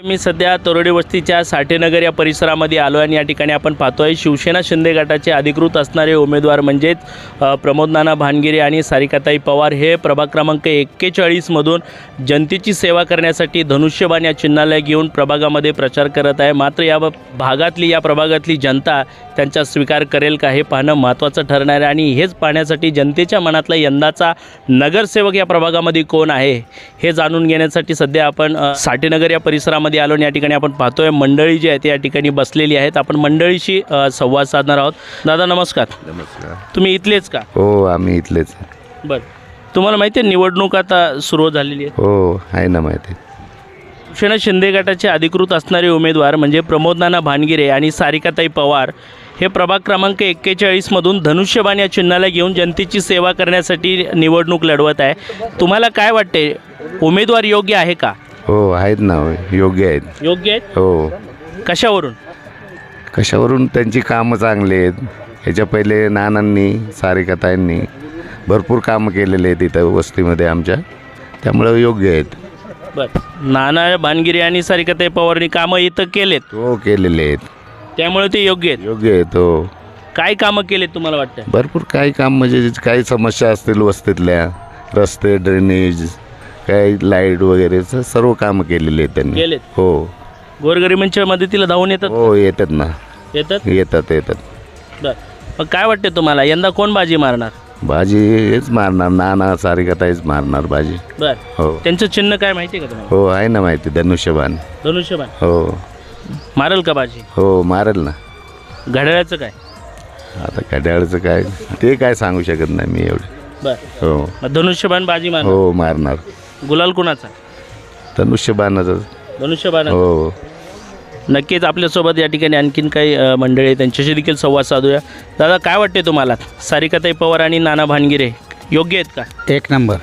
मी सध्या तरोडे वस्तीच्या साठेनगर या परिसरामध्ये आलो आणि या ठिकाणी आपण पाहतो आहे शिवसेना शिंदे गटाचे अधिकृत असणारे उमेदवार म्हणजेच प्रमोदनाना प्रमोद नाना भानगिरे आणि सारिकाताई पवार हे प्रभाग क्रमांक एक्केचाळीसमधून जनतेची सेवा करण्यासाठी धनुष्यबाण या चिन्हाला घेऊन प्रभागामध्ये प्रचार करत आहे. मात्र या भागातली या प्रभागातली जनता त्यांचा स्वीकार करेल का हे पाहणं महत्त्वाचं ठरणार आहे आणि हेच पाहण्यासाठी जनतेच्या मनातला यंदाचा नगरसेवक या प्रभागामध्ये कोण आहे हे जाणून घेण्यासाठी सध्या आपण साठेनगर या परिसरामध्ये आलो आणि या ठिकाणी आपण पाहतोय मंडळी जी आहे ती या ठिकाणी बसलेली आहेत. आपण मंडळीशी अ, संवाद साधणार आहोत. दादा नमस्कार. नमस्कार. तुम्ही इथलेच का? हो आम्ही इथलेच आहे. बरं. तुम्हाला माहिती आहे निवडणूक आता सुरू झालेली आहे. हो आहे ना माहिती. शिवसेना शिंदे गटाचे अधिकृत असणारे उमेदवार म्हणजे प्रमोद नाना भानगिरे आणि सारिकाताई पवार हे प्रभाग क्रमांक एक्केचाळीसमधून धनुष्यबाण या चिन्हाला घेऊन जनतेची सेवा करण्यासाठी निवडणूक लढवत आहे. तुम्हाला काय वाटते उमेदवार योग्य आहे का? हो आहेत ना योग्य आहेत. योग्य आहेत? हो. कशावरून? कशावरून त्यांची कामं चांगली आहेत. ह्याच्या पहिले नानांनी सारिकाताईंनी भरपूर कामं केलेले आहेत इथं वस्तीमध्ये आमच्या. त्यामुळं योग्य आहेत. बरं. नाना भानगिरे आणि सारिकाताई पवारनी कामं इथं केलेत? हो केलेले आहेत. त्यामुळे ते योग्य आहेत? योग्य आहेत हो. काय कामं केलेत तुम्हाला वाटतं भरपूर काही काम म्हणजे काही समस्या असतील वस्तीतल्या रस्ते ड्रेनेज काही लाइट वगैरे स- सर्व कामं केलेली आहेत त्यांनी. केलेत? हो. गोरगरिबांच्या मदतीला धावून येतात? हो येतात ना. येतात? येतात येतात. बरं. मग काय वाटते तुम्हाला? यंदा कोण बाजी मारणार? भाजी हेच मारणार. नाना सारिकाताईच मारणार भाजी बरं. हो. त्यांचं चिन्ह काय माहिती आहे का तुम्हाला? हो आहे ना माहिती. धनुष्यबाण. धनुष्यबाण. हो. मारेल का बाजी? हो मारेल ना. घड्याळाचं काय? आता कड्याळचं काय? ते काय सांगू शकत नाही मी एवढे. बर. हो. मग धनुष्यबाण बाजी मारणार. हो मारणार. गुलाल कुणाचा? धनुष्यबाणाचं. धनुष्यबाण हो. नक्कीच आपल्यासोबत या ठिकाणी आणखीन काही अ, मंडळी त्यांच्याशी देखील संवाद साधूया. दादा काय वाटते तुम्हाला? सारिकाताई पवार आणि नाना भानगिरे योग्य आहेत का? एक नंबर.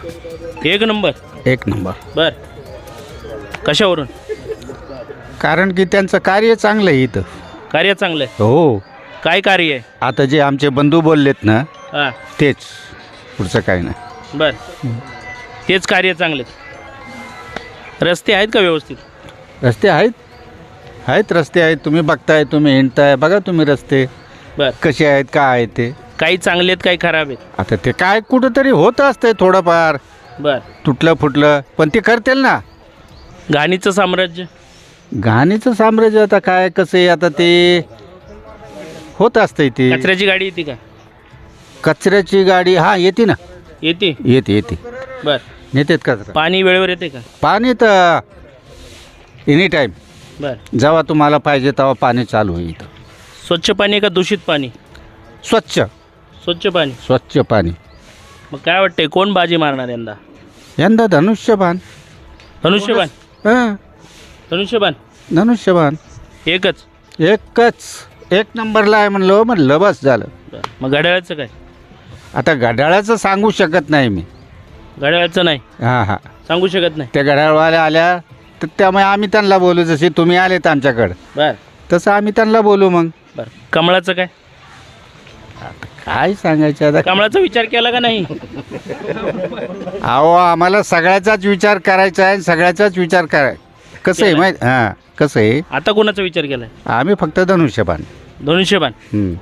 एक नंबर? एक नंबर. बर. कशावरून? कारण की त्यांचं कार्य चांगलं आहे इथं. कार्य चांगलं आहे? हो. काय कार्य आहे? आता जे आमचे बंधू बोललेत ना हां. तेच. पुढचं काही नाही. बर. तेच कार्य चांगले. रस्ते आहेत का व्यवस्थित? रस्ते आहेत. आहेत रस्ते आहेत. तुम्ही बघताय तुम्ही हिंडताय. बघा तुम्ही रस्ते. बर. कसे आहेत काय आहेत ते. काही चांगले आहेत काही खराब आहेत? आता ते काय कुठंतरी होत असतंय थोडंफार. बर. तुटलं फुटलं. पण ते करतील ना. घाणीचं साम्राज्य? घाणीचं साम्राज्य आता काय कसं आहे आता ते होत असतंय ते. कचऱ्याची गाडी येते का? कचऱ्याची गाडी हा येते ना. येते? येते येते. बर. नेतेत कचरा पाणी वेळेवर येते का? पाणी तर एनी टाईम बर. जेव्हा तुम्हाला पाहिजे तेव्हा पाणी चालू आहे इथं. स्वच्छ पाणी का दूषित पाणी? स्वच्छ. स्वच्छ पाणी. स्वच्छ पाणी. मग काय वाटतंय कोण बाजी मारणार यंदा? यंदा धनुष्यबाण. धनुष्यबाण? हां. धनुष्यबाण? धनुष्यबाण. एकच. एकच. एक नंबरला आहे म्हणलं म्हणलं बस झालं. मग घड्याळाचं काय? आता घड्याळाचं सांगू शकत नाही मी. घड्याळाचं नाही. हां हां. सांगू शकत नाही. त्या घड्याळवाल्या आल्या तर त्यामुळे आम्ही त्यांना बोलू जसे तुम्ही आलेत आमच्याकडं. बर. तसं आम्ही त्यांना बोलू मग. बर. कमळाचं काय? काय सांगायचं आता? कमळाचा विचार केला का नाही? अहो आम्हाला सगळ्याचाच विचार करायचा आहे आणि सगळ्याचाच विचार कराय कसं आहे. माहीत हां कसं आहे? आता कोणाचा विचार केलाय? आम्ही फक्त धनुष्यबाण. धनुष्यबाण. हं.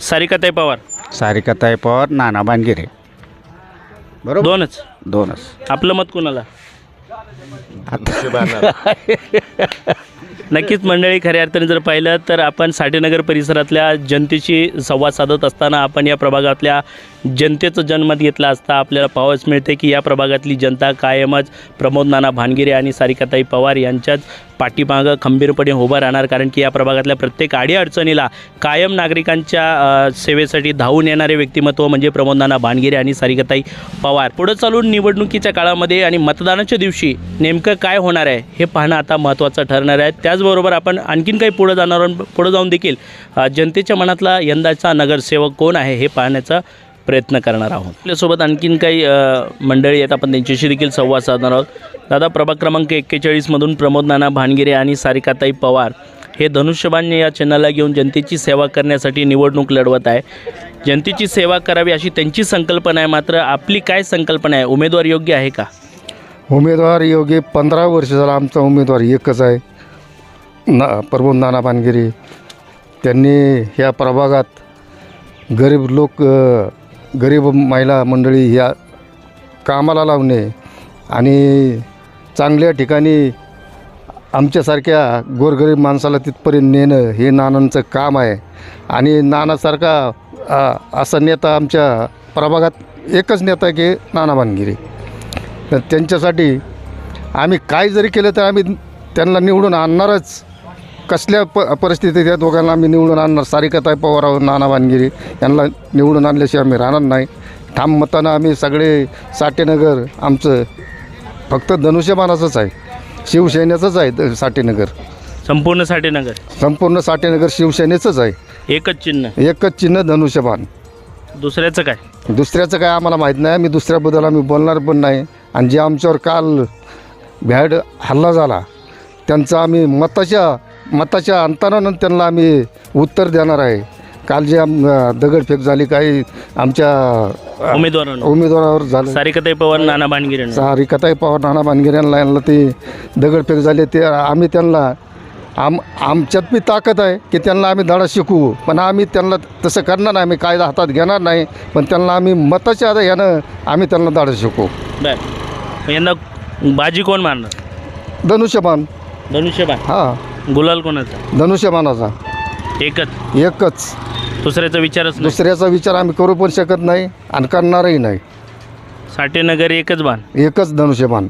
सारिकाताई पवार. सारिकाताई पवार नाना बानगिरे बरोबर? दोनच. दोनच. आपलं मत कोणाला? नक्कीच मंडळी खऱ्या अर्थाने जर पाहिलं तर आपण साठेनगर परिसरातल्या जनतेशी संवाद साधत असताना आपण या प्रभागातल्या जनतेचं जनमत घेतलं असता आपल्याला पाहावयास मिळते की या प्रभागातली जनता कायमच प्रमोद नाना भानगिरे आणि सारिकाताई पवार यांच्याच पाठीमागं खंबीरपणे उभं राहणार कारण की या प्रभागातल्या प्रत्येक अडीअडचणीला कायम नागरिकांच्या सेवेसाठी धावून येणारे व्यक्तिमत्व म्हणजे प्रमोद नाना भानगिरे आणि सारिकाताई पवार. पुढं चालून निवडणुकीच्या काळामध्ये आणि मतदानाच्या दिवशी नेमकं काय होणार आहे हे पाहणं आता महत्त्वाचं ठरणार आहे. त्याचबरोबर आपण आणखीन काही पुढं जाणार पुढं जाऊन देखील जनतेच्या मनातला यंदाचा नगरसेवक कोण आहे हे पाहण्याचा प्रयत्न करणार आहोत. आपल्यासोबत आणखीन काही मंडळी आहेत. आपण त्यांच्याशी देखील संवाद साधणार आहोत. दादा प्रभाग क्रमांक एक्केचाळीसमधून प्रमोद नाना भानगिरे आणि सारिकाताई पवार हे धनुष्यबाण या चिन्हाला घेऊन जनतेची सेवा करण्यासाठी निवडणूक लढवत आहे. जनतेची सेवा करावी अशी त्यांची संकल्पना आहे. मात्र आपली काय संकल्पना आहे? उमेदवार योग्य आहे का? उमेदवार योग्य पंधरा वर्ष झाला आमचा उमेदवार एकच आहे. ना प्रमोद नाना पानगिरी त्यांनी ह्या प्रभागात गरीब लोक गरीब महिला मंडळी ह्या कामाला लावणे आणि चांगल्या ठिकाणी आमच्यासारख्या गोरगरीब माणसाला तिथपर्यंत नेणं हे नानांचं काम आहे. आणि नानासारखा असा नेता आमच्या प्रभागात एकच नेता आहे की नाना बानगिरी तर त्यांच्यासाठी आम्ही काय जरी केलं तर आम्ही त्यांना निवडून आणणारच. कसल्या प परिस्थितीत या दोघांना आम्ही निवडून आणणार? सारिकाताई पवार नाना वानगिरी यांना निवडून आणल्याशिवाय आम्ही राहणार नाही. ठाम मतानं आम्ही सगळे साठेनगर आमचं फक्त धनुष्यबाणाचंच आहे. शिवसेनेचंच आहे साठेनगर. संपूर्ण साठेनगर? संपूर्ण साठेनगर शिवसेनेचंच आहे. एकच चिन्ह? एकच चिन्ह धनुष्यबाण. दुसऱ्याचं काय? दुसऱ्याचं काय आम्हाला माहीत नाही. आम्ही दुसऱ्याबद्दल आम्ही बोलणार पण नाही. आणि जे आमच्यावर काल भ्याड हल्ला झाला त्यांचा आम्ही मताच्या मताच्या अंतरानं त्यांना आम्ही उत्तर देणार आहे. काल जे आम दगडफेक झाली काही आमच्या उमेदवारांना. उमेदवारावर झालं. सारिकाताई पवार नाना भानगिरे सारिकाताई पवार नाना भानगिरे यांना यांना ते दगडफेक झाले. ते आम्ही त्यांना आम आमच्यात बी ताकद आहे की त्यांना आम्ही धडा शिकवू. पण आम्ही त्यांना तसं करणार नाही. आम्ही कायदा हातात घेणार नाही. पण त्यांना आम्ही मताच्या आधार यानं आम्ही त्यांना धडा शिकवू. बर. यंदा बाजी कोण मारणार? धनुष्यबाण. धनुष्यबाण. हां. गुलाल कोणाचा? धनुष्यबाणाचा एकच. एकच. दुसऱ्याचा विचारच नाही. दुसऱ्याचा विचार आम्ही करू पण शकत नाही आणि करणारही नाही. साठेनगर एकच बाण. एकच धनुष्यबाण.